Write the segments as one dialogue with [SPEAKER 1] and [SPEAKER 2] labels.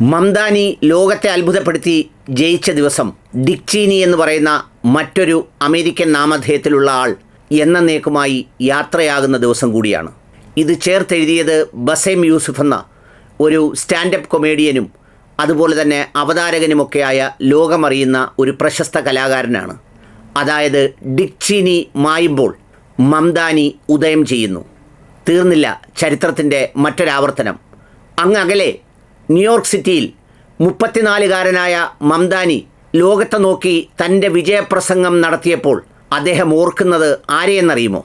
[SPEAKER 1] മംദാനി ലോകത്തെ അത്ഭുതപ്പെടുത്തി ജയിച്ച ദിവസം ഡിക്ചീനി എന്ന് പറയുന്ന മറ്റൊരു അമേരിക്കൻ നാമധേയത്തിലുള്ള ആൾ എന്ന നേക്കുമായി യാത്രയാകുന്ന ദിവസം കൂടിയാണ്. ഇത് ചേർത്തെഴുതിയത് ബസേം യൂസുഫ് എന്ന ഒരു സ്റ്റാൻഡപ്പ് കൊമേഡിയനും അതുപോലെ തന്നെ അവതാരകനുമൊക്കെയായ ലോകമറിയുന്ന ഒരു പ്രശസ്ത കലാകാരനാണ്. അതായത് ഡിക്ചീനി മായുമ്പോൾ മംദാനി ഉദയം ചെയ്യുന്നു. തീർന്നില്ല ചരിത്രത്തിന്റെ മറ്റൊരാവർത്തനം. അങ്ങ് അകലെ ന്യൂയോർക്ക് സിറ്റിയിൽ മുപ്പത്തിനാലുകാരനായ മംദാനി ലോകത്തെ നോക്കി തന്റെ വിജയപ്രസംഗം നടത്തിയപ്പോൾ അദ്ദേഹം ഓർക്കുന്നത് ആരെയെന്നറിയുമോ?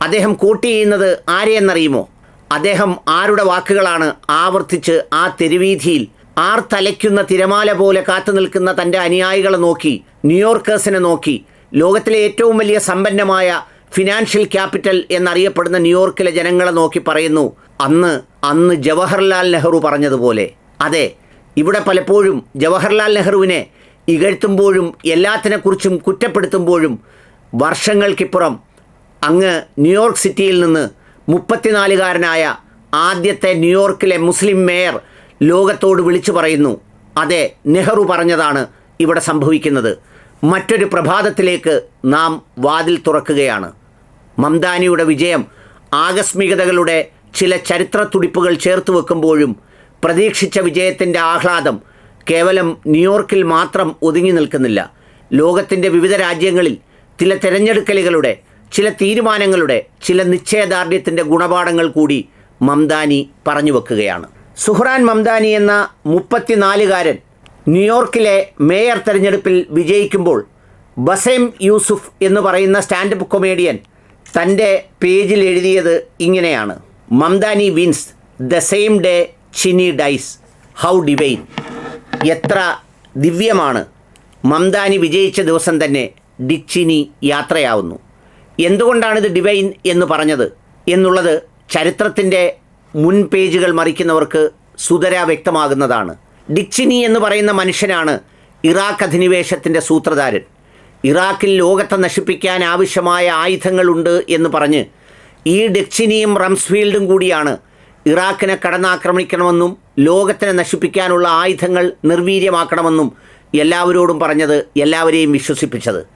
[SPEAKER 1] അദ്ദേഹം കൂട്ടി ചെയ്യുന്നത് ആരെയെന്നറിയുമോ? അദ്ദേഹം ആരുടെ വാക്കുകളാണ് ആവർത്തിച്ച് ആ തെരുവീഥിയിൽ ആർ തലയ്ക്കുന്ന തിരമാല പോലെ കാത്തു നിൽക്കുന്ന തന്റെ അനുയായികളെ നോക്കി ന്യൂയോർക്കേഴ്സിനെ നോക്കി ലോകത്തിലെ ഏറ്റവും വലിയ സമ്പന്നമായ ഫിനാൻഷ്യൽ ക്യാപിറ്റൽ എന്നറിയപ്പെടുന്ന ന്യൂയോർക്കിലെ ജനങ്ങളെ നോക്കി പറയുന്നു അന്ന് അന്ന് ജവഹർലാൽ നെഹ്റു പറഞ്ഞതുപോലെ അതെ ഇവിടെ പലപ്പോഴും ജവഹർലാൽ നെഹ്റുവിനെ ഇകഴ്ത്തുമ്പോഴും എല്ലാത്തിനെക്കുറിച്ചും കുറ്റപ്പെടുത്തുമ്പോഴും വർഷങ്ങൾക്കിപ്പുറം അങ്ങ് ന്യൂയോർക്ക് സിറ്റിയിൽ നിന്ന് മുപ്പത്തിനാലുകാരനായ ആദ്യത്തെ ന്യൂയോർക്കിലെ മുസ്ലിം മേയർ ലോകത്തോട് വിളിച്ചു പറയുന്നു. അതെ നെഹ്റു പറഞ്ഞതാണ് ഇവിടെ സംഭവിക്കുന്നത്. മറ്റൊരു പ്രഭാതത്തിലേക്ക് നാം വാതിൽ തുറക്കുകയാണ്. മംദാനിയുടെ വിജയം ആകസ്മികതകളുടെ ചില ചരിത്ര തുടിപ്പുകൾ ചേർത്ത് വെക്കുമ്പോഴും പ്രതീക്ഷിച്ച വിജയത്തിന്റെ ആഹ്ലാദം കേവലം ന്യൂയോർക്കിൽ മാത്രം ഒതുങ്ങി നിൽക്കുന്നില്ല. ലോകത്തിന്റെ വിവിധ രാജ്യങ്ങളിൽ ചില തിരഞ്ഞെടുക്കലുകളുടെ ചില തീരുമാനങ്ങളുടെ ചില നിശ്ചയദാർഢ്യത്തിന്റെ ഗുണപാഠങ്ങൾ കൂടി മംദാനി പറഞ്ഞു വെക്കുകയാണ്. സുഹ്റാൻ മംദാനി എന്ന മുപ്പത്തിനാലുകാരൻ ന്യൂയോർക്കിലെ മേയർ തെരഞ്ഞെടുപ്പിൽ വിജയിക്കുമ്പോൾ ബസേം യൂസുഫ് എന്ന് പറയുന്ന സ്റ്റാൻഡപ്പ് കൊമേഡിയൻ തന്റെ പേജിൽ എഴുതിയത് ഇങ്ങനെയാണ്. Mamdani wins the same day Cheney dies how divine. എത്ര ദിവ്യമാണ്. മംദാനി വിജയിച്ച ദിവസം തന്നെ ഡിച്ചിനി യാത്രയാവുന്നു. എന്തുകൊണ്ടാണിത് ഡിവൈൻ എന്ന് പറഞ്ഞത്? എന്നുള്ളത് ചരിത്രത്തിന്റെ മുൻ പേജുകൾ മറിക്കുന്നവർക്ക് സുതര വ്യക്തമാകുന്നതാണ്. ഡിച്ചിനി എന്ന് പറയുന്ന മനുഷ്യനാണ് ഇറാഖ് അധിനിവേശത്തിന്റെ സൂത്രധാരൻ. ഇറാഖിൽ ലോകത്തെ നശിപ്പിക്കാൻ ആവശ്യമായ ആയുധങ്ങളുണ്ട് എന്ന് പറഞ്ഞ് ഈ ഡെക്സിനിയും റംസ്ഫീൽഡും കൂടിയാണ് ഇറാഖിനെ കടന്നാക്രമിക്കണമെന്നും ലോകത്തിനെ നശിപ്പിക്കാനുള്ള ആയുധങ്ങൾ നിർവീര്യമാക്കണമെന്നും എല്ലാവരോടും പറഞ്ഞത് എല്ലാവരെയും വിശ്വസിപ്പിച്ചത്.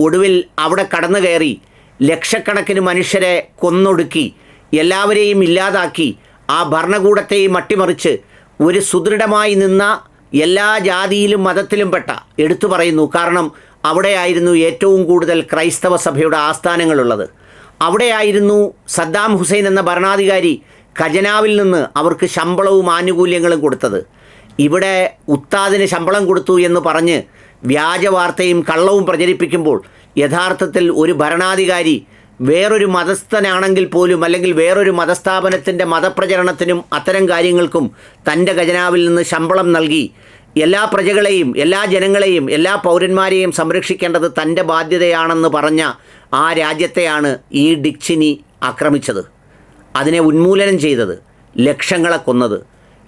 [SPEAKER 1] ഒടുവിൽ അവിടെ കടന്നു കയറി ലക്ഷക്കണക്കിന് മനുഷ്യരെ കൊന്നൊടുക്കി എല്ലാവരെയും ഇല്ലാതാക്കി ആ ഭരണകൂടത്തെയും അട്ടിമറിച്ച് ഒരു സുദൃഢമായി നിന്ന എല്ലാ ജാതിയിലും മതത്തിലും പെട്ട എടുത്തു പറയുന്നു. കാരണം അവിടെയായിരുന്നു ഏറ്റവും കൂടുതൽ ക്രൈസ്തവ സഭയുടെ ആസ്ഥാനങ്ങളുള്ളത്. അവിടെയായിരുന്നു സദ്ദാം ഹുസൈൻ എന്ന ഭരണാധികാരി ഖജനാവിൽ നിന്ന് അവർക്ക് ശമ്പളവും ആനുകൂല്യങ്ങളും കൊടുത്തത്. ഇവിടെ ഉത്താദിന് ശമ്പളം കൊടുത്തു എന്ന് പറഞ്ഞ് വ്യാജ വാർത്തയും കള്ളവും പ്രചരിപ്പിക്കുമ്പോൾ യഥാർത്ഥത്തിൽ ഒരു ഭരണാധികാരി വേറൊരു മതസ്ഥനാണെങ്കിൽ പോലും അല്ലെങ്കിൽ വേറൊരു മതസ്ഥാപനത്തിന്റെ മതപ്രചരണത്തിനും അത്തരം കാര്യങ്ങൾക്കും തന്റെ ഖജനാവിൽ നിന്ന് ശമ്പളം നൽകി എല്ലാ പ്രജകളെയും എല്ലാ ജനങ്ങളെയും എല്ലാ പൗരന്മാരെയും സംരക്ഷിക്കേണ്ടത് തന്റെ ബാധ്യതയാണെന്ന് പറഞ്ഞ ആ രാജ്യത്തെയാണ് ഈ ഡിക്ഷിനി ആക്രമിച്ചത്. അതിനെ ഉന്മൂലനം ചെയ്തത് ലക്ഷങ്ങളെ കൊന്നത്.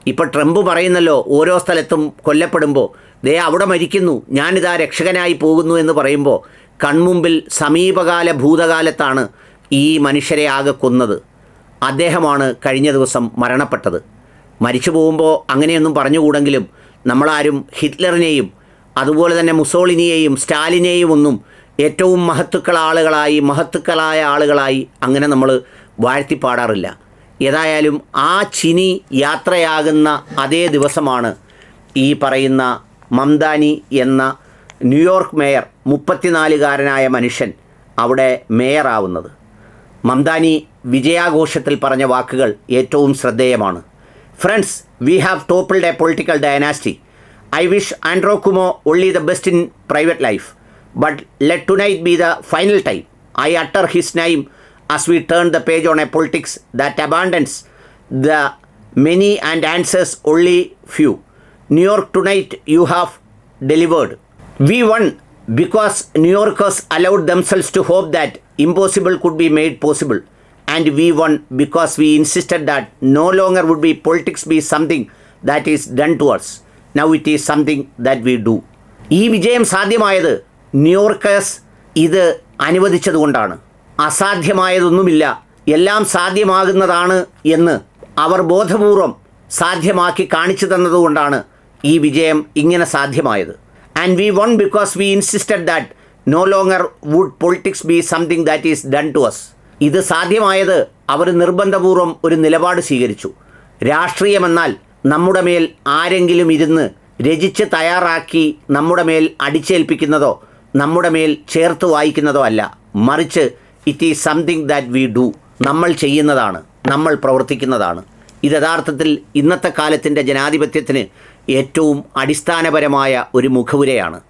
[SPEAKER 1] ഇപ്പോൾ ട്രംപ് പറയുന്നല്ലോ ഓരോ സ്ഥലത്തും കൊല്ലപ്പെടുമ്പോൾ ദേ അവിടെ മരിക്കുന്നു ഞാനിതാ രക്ഷകനായി പോകുന്നു എന്ന് പറയുമ്പോൾ കൺമുമ്പിൽ സമീപകാല ഭൂതകാലത്താണ് ഈ മനുഷ്യരെ ആകെ കൊന്നത്. അദ്ദേഹമാണ് കഴിഞ്ഞ ദിവസം മരണപ്പെട്ടത്. മരിച്ചു പോകുമ്പോൾ അങ്ങനെയൊന്നും പറഞ്ഞുകൂടെങ്കിലും നമ്മളാരും ഹിറ്റ്ലറിനെയും അതുപോലെ തന്നെ മുസോളിനിയെയും സ്റ്റാലിനെയും ഒന്നും ഏറ്റവും മഹത്തുക്കളാളുകളായി മഹത്തുക്കളായ ആളുകളായി അങ്ങനെ നമ്മൾ വാഴ്ത്തിപ്പാടാറില്ല. ഏതായാലും ആ ചിനി യാത്രയാകുന്ന അതേ ദിവസമാണ് ഈ പറയുന്ന മംദാനി എന്ന ന്യൂയോർക്ക് മേയർ മുപ്പത്തിനാലുകാരനായ മനുഷ്യൻ അവിടെ മേയറാവുന്നത്. മംദാനി വിജയാഘോഷത്തിൽ പറഞ്ഞ വാക്കുകൾ ഏറ്റവും ശ്രദ്ധേയമാണ്. Friends we have toppled a political dynasty. I wish Andrew Cuomo only the best in private life. But let tonight be the final time. I utter his name as we turn the page on a politics that abandons the many and answers only few. New York tonight you have delivered. We won because New Yorkers allowed themselves to hope that impossible could be made possible. And we won because we insisted that no longer would be politics be something that is done to us. Now it is something that we do. ഈ വിജയം സാധ്യമായത് ന്യൂയോർക്കേഴ്സ് ഇത് അനുവദിച്ചതുകൊണ്ടാണ് അസാധ്യമായതൊന്നുമില്ല. എല്ലാം സാധ്യമാകുന്നതാണ് എന്ന് അവർ ബോധപൂർവം സാധ്യമാക്കി കാണിച്ചു തന്നതുകൊണ്ടാണ് ഈ വിജയം ഇങ്ങനെ സാധ്യമായത്. And we won because we insisted that no longer would politics be something that is done to us ഇത് സാധ്യമായത് അവർ നിർബന്ധപൂർവം ഒരു നിലപാട് സ്വീകരിച്ചു. രാഷ്ട്രീയമെന്നാൽ നമ്മുടെ മേൽ ആരെങ്കിലും ഇരുന്ന് രചിച്ച് തയ്യാറാക്കി നമ്മുടെ മേൽ അടിച്ചേൽപ്പിക്കുന്നതോ നമ്മുടെ മേൽ ചേർത്ത് വായിക്കുന്നതോ അല്ല. മറിച്ച് it is something that we do നമ്മൾ ചെയ്യുന്നതാണ്. നമ്മൾ പ്രവർത്തിക്കുന്നതാണ്. ഇത് യഥാർത്ഥത്തിൽ ഇന്നത്തെ കാലത്തിന്റെ ജനാധിപത്യത്തിന് ഏറ്റവും അടിസ്ഥാനപരമായ ഒരു മുഖവുരയാണ്.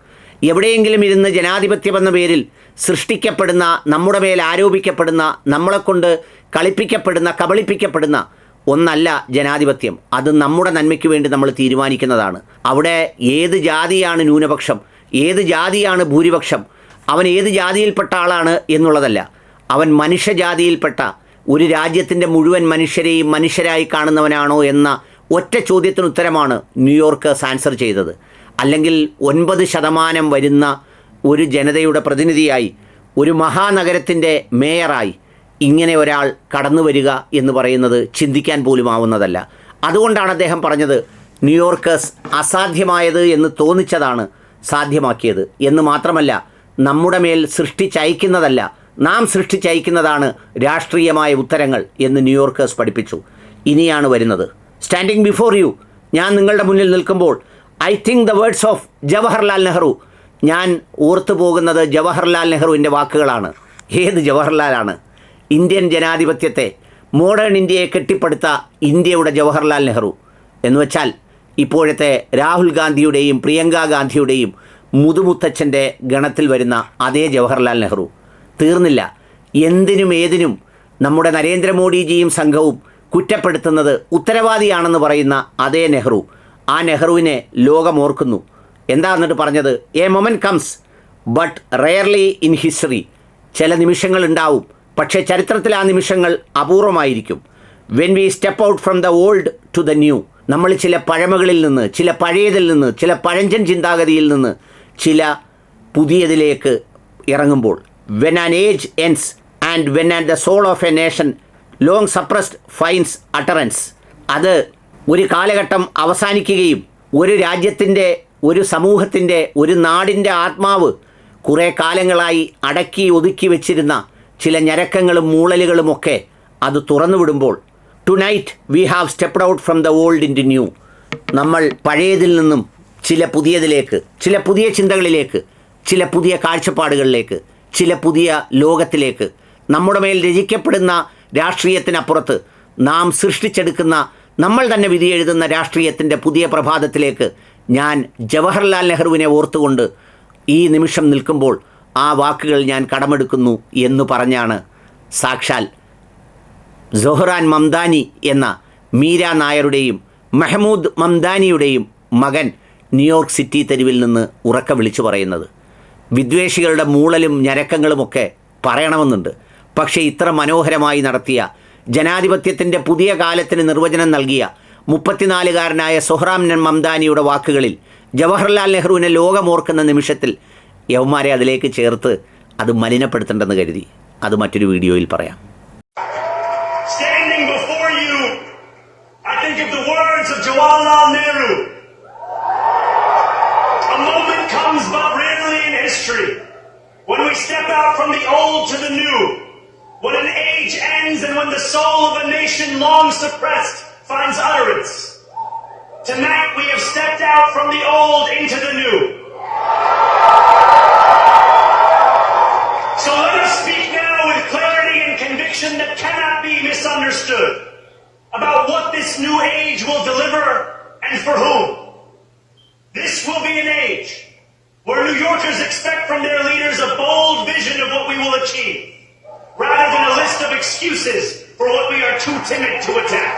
[SPEAKER 1] എവിടെയെങ്കിലും ഇരുന്ന് ജനാധിപത്യമെന്ന പേരിൽ സൃഷ്ടിക്കപ്പെടുന്ന നമ്മുടെ മേൽ ആരോപിക്കപ്പെടുന്ന നമ്മളെക്കൊണ്ട് കളിപ്പിക്കപ്പെടുന്ന കബളിപ്പിക്കപ്പെടുന്ന ഒന്നല്ല ജനാധിപത്യം. അത് നമ്മുടെ നന്മയ്ക്ക് വേണ്ടി നമ്മൾ തീരുമാനിക്കുന്നതാണ്. അവിടെ ഏത് ജാതിയാണ് ന്യൂനപക്ഷം? ഏത് ജാതിയാണ് ഭൂരിപക്ഷം? അവൻ ഏത് ജാതിയിൽപ്പെട്ട ആളാണ് എന്നുള്ളതല്ല. അവൻ മനുഷ്യജാതിയിൽപ്പെട്ട ഒരു രാജ്യത്തിന്റെ മുഴുവൻ മനുഷ്യരെയും മനുഷ്യരായി കാണുന്നവനാണോ എന്ന ഒറ്റ ചോദ്യത്തിന് ഉത്തരമാണ് ന്യൂയോർക്കേഴ്സ് ആൻസർ ചെയ്തത്. അല്ലെങ്കിൽ ഒൻപത് ശതമാനം വരുന്ന ഒരു ജനതയുടെ പ്രതിനിധിയായി ഒരു മഹാനഗരത്തിന്റെ മേയറായി ഇങ്ങനെ ഒരാൾ കടന്നു വരിക എന്ന് പറയുന്നത് ചിന്തിക്കാൻ പോലും ആവുന്നതല്ല അതുകൊണ്ടാണ് അദ്ദേഹം പറഞ്ഞത് ന്യൂയോർക്കേഴ്സ് അസാധ്യമായത് എന്ന് തോന്നിച്ചതാണ് സാധ്യമാക്കിയത്. എന്ന് മാത്രമല്ല നമ്മുടെ മേൽ സൃഷ്ടിച്ചയക്കുന്നതല്ല നാം സൃഷ്ടിച്ചയക്കുന്നതാണ് രാഷ്ട്രീയമായ ഉത്തരങ്ങൾ എന്ന് ന്യൂയോർക്കേഴ്സ് പഠിപ്പിച്ചു. ഇനിയാണ് വരുന്നത്. സ്റ്റാൻഡിങ് ബിഫോർ യു ഞാൻ നിങ്ങളുടെ മുന്നിൽ നിൽക്കുമ്പോൾ I think the words of Jawaharlal Nehru ഞാൻ ഓർത്തു പോകുന്നത് ജവഹർലാൽ നെഹ്റുവിന്റെ വാക്കുകളാണ്. ഏത് ജവഹർലാലാണ്? ഇന്ത്യൻ ജനാധിപത്യത്തെ മോഡേൺ ഇന്ത്യയെ കെട്ടിപ്പടുത്ത ഇന്ത്യയുടെ ജവഹർലാൽ നെഹ്റു. എന്നുവെച്ചാൽ ഇപ്പോഴത്തെ രാഹുൽ ഗാന്ധിയുടെയും പ്രിയങ്ക ഗാന്ധിയുടെയും മുതുമുത്തച്ഛന്റെ ഗണത്തിൽ വരുന്ന അതേ ജവഹർലാൽ നെഹ്റു. തീർന്നില്ല. എന്തിനും ഏതിനും നമ്മുടെ നരേന്ദ്രമോദിജിയും സംഘവും കുറ്റപ്പെടുത്തുന്നത് ഉത്തരവാദിയാണെന്ന് പറയുന്ന അതേ നെഹ്റു. ആ നെഹ്റുവിനെ ലോകമോർക്കുന്നു. എന്താ എന്നിട്ട് പറഞ്ഞത്? A moment comes but rarely in history ചില നിമിഷങ്ങൾ ഉണ്ടാവും പക്ഷേ ചരിത്രത്തിൽ ആ നിമിഷങ്ങൾ അപൂർവമായിരിക്കും. When we step out from the old to the new നമ്മൾ ചില പഴമകളിൽ നിന്ന് ചില പഴയതിൽ നിന്ന് ചില പഴഞ്ചൻ ചിന്താഗതിയിൽ നിന്ന് ചില പുതിയതിലേക്ക് ഇറങ്ങുമ്പോൾ when an age ends and when an the soul of a nation long suppressed finds utterance അത് ഒരു കാലഘട്ടം അവസാനിക്കുകയും ഒരു രാജ്യത്തിന്റെ ഒരു സമൂഹത്തിന്റെ ഒരു നാടിന്റെ ആത്മാവ് കുറേ കാലങ്ങളായി അടക്കി ഒതുക്കി വെച്ചിരുന്ന ചില ഞരക്കങ്ങളും മൂളലുകളുമൊക്കെ അത് തുറന്നുവിടുമ്പോൾ tonight we have stepped out from the old into new നമ്മൾ പഴയതിൽ നിന്നും ചില പുതിയതിലേക്ക് ചില പുതിയ ചിന്തകളിലേക്ക് ചില പുതിയ കാഴ്ചപ്പാടുകളിലേക്ക് ചില പുതിയ ലോകത്തിലേക്ക്. നമ്മുടെ മേൽ രചിക്കപ്പെടുന്ന രാഷ്ട്രീയത്തിനപ്പുറത്ത് നാം സൃഷ്ടിച്ചെടുക്കുന്ന നമ്മൾ തന്നെ വിധി എഴുതുന്ന രാഷ്ട്രീയത്തിന്റെ പുതിയ പ്രഭാതത്തിലേക്ക് ഞാൻ ജവഹർലാൽ നെഹ്റുവിനെ ഓർത്തുകൊണ്ട് ഈ നിമിഷം നിൽക്കുമ്പോൾ ആ വാക്കുകൾ ഞാൻ കടമെടുക്കുന്നു എന്ന് പറഞ്ഞാണ് സാക്ഷാൽ സൊഹ്റാൻ മംദാനി എന്ന മീര നായരുടെയും മെഹമൂദ് മംദാനിയുടെയും മകൻ ന്യൂയോർക്ക് സിറ്റി തെരുവിൽ നിന്ന് ഉറക്ക വിളിച്ചു പറയുന്നത്. വിദ്വേഷികളുടെ മൂളലും ഞരക്കങ്ങളുമൊക്കെ പറയണമെന്നുണ്ട്. പക്ഷേ ഇത്ര മനോഹരമായി നടത്തിയ ജനാധിപത്യത്തിന്റെ പുതിയ കാലത്തിന് നിർവചനം നൽകിയ മുപ്പത്തിനാലുകാരനായ സൊഹ്റാം മംദാനിയുടെ വാക്കുകളിൽ ജവഹർലാൽ നെഹ്റുവിനെ ലോകമോർക്കുന്ന നിമിഷത്തിൽ യവന്മാരെ അതിലേക്ക് ചേർത്ത് അത് മലിനപ്പെടുത്തേണ്ടെന്ന് കരുതി. അത് മറ്റൊരു വീഡിയോയിൽ പറയാം.
[SPEAKER 2] Standing before you, I think of the words of Jawaharlal Nehru. History when we step out from the old to the new, when an age ends and when the soul of a nation long suppressed finds utterance. Tonight we have stepped out from the old into the new. So let us speak now with clarity and conviction that cannot be misunderstood about what this new age will deliver and for whom. This will be an age where New Yorkers expect from their leaders a bold vision of what we will achieve, rather than a list of excuses for what we are too timid to attempt.